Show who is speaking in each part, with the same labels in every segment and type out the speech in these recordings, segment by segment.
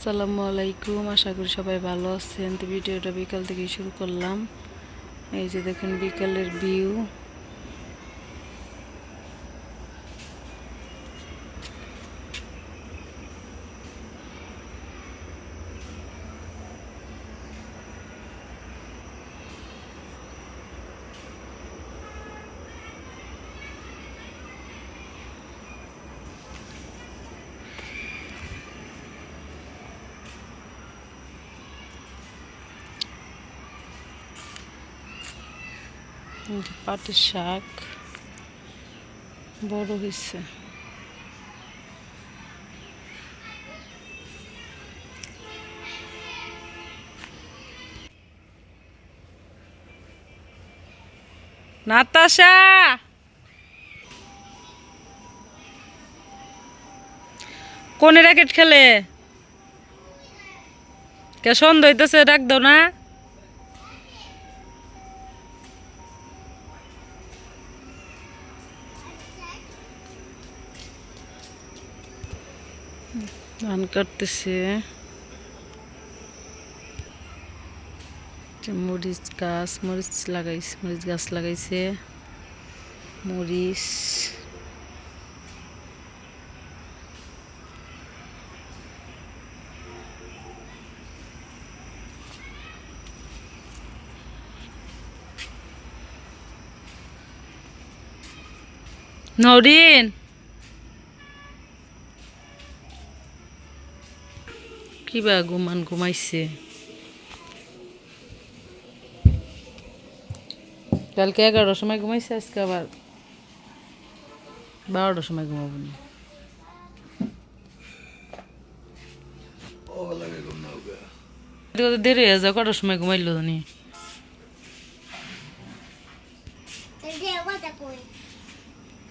Speaker 1: আসসালামু আলাইকুম, আশা করি সবাই ভালো আছেন। তো ভিডিওটা বিকাল থেকে শুরু করলাম। এই যে দেখেন বিকালের ভিউ পাটের শাক বড় হয়েছে নাতাশা! কোন র্যাকেট খেলে? কে সন্ধ্যা হইতেছে ডাক দাও না। ধান কাটতেছে। মরিচ গাছ মরিচ লাগাইছে মরিচ গাছ লাগাইছে। মরিচ। নরিন কিবা ঘুমান ঘুমাইছে। কালকে এগারোটার সময় ঘুমাইছে আজকে আবার বারোটার সময় ঘুমাবো না। দেরি হয়ে যায় কটার সময় ঘুমাইলো জানি।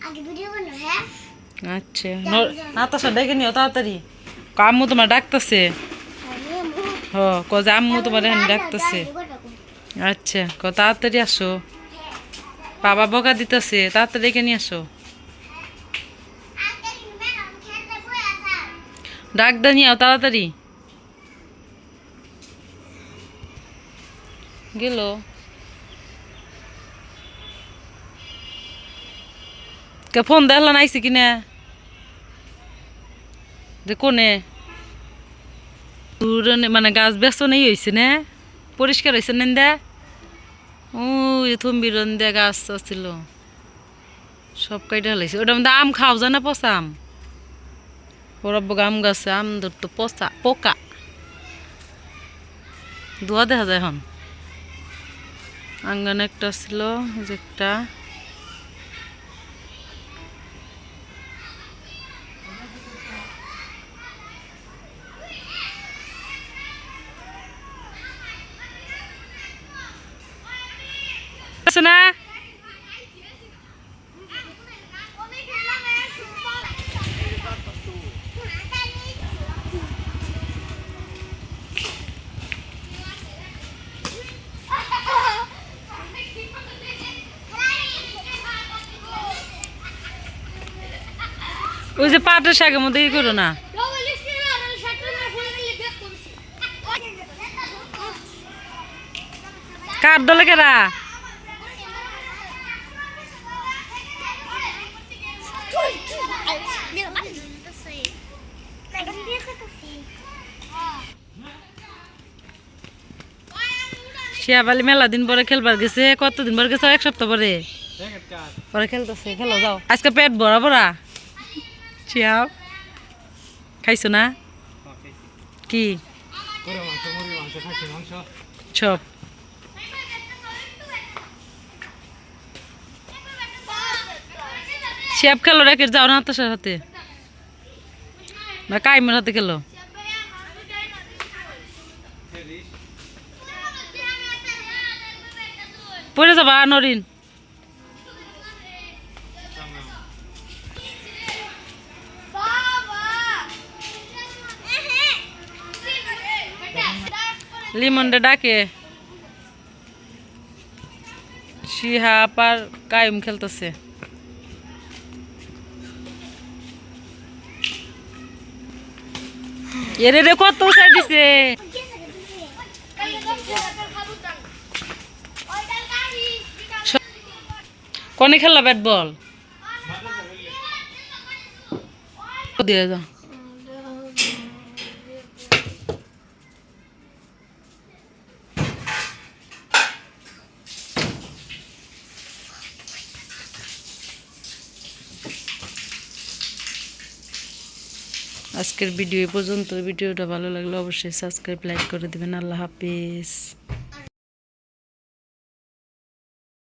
Speaker 2: আগে ভিডিও বানো হ্যাঁ
Speaker 1: আচ্ছা নাতাশা ডেকে নিও তাড়াতাড়ি। আম্মু তোমার ডাকতেছে? হ, ক, যে আম্মু তোমার এখানে ডাকতেছে। আচ্ছা ক, তাড়াতাড়ি আসো। বাবা বকা দিতেছে, তাড়াতাড়ি এখানে আসো। ডাক দা নিও তাড়াতাড়ি। গেল। কে ফোন দেখলা নাইছে কিনা? যে কোনে? মানে গাছ ব্যস্ত নেই হয়েছে না? পরিষ্কার হয়েছে না দে ও থম্বির দে গাছ আছিল। সব কাইটা হলাইছে। ওটা মধ্যে আম খাও, জানা পচা আম? বরব্ব আম গাছে, আম ধরতো পচা, পোকা। ধোয়া দেখা যায় এখন। আঙ্গানে একটা ছিল, যে একটা না। ওই যে পাটের শাকের মধ্যে ই করো না? কার দলে কেরা? শিয়াবালি মেলা দিন পরে খেলবার গেছে, কতদিন পরে গেছে এক সপ্তাহ পরে? পরে খেলতেছে, খেলো যাও। আজকে পেট ভরা ভরা। শিয়াব খাইছো না? কি? সব শিয়াব খেলো রেখে যাও না তোর সাথে। না, কাইমের হাতে খেলো। পড়ে যাবা নরিন লিমনটা ডাকে শিহাব আর কায়ুম খেলতেছে এরে রে কত উঠাই দিছে কনে খেলা ব্যাট বল? দিয়ে দাও আজকের ভিডিও এ পর্যন্ত ভিডিওটা ভালো লাগলে অবশ্যই সাবস্ক্রাইব, লাইক করে দিবেন। আল্লাহ হাফিজ।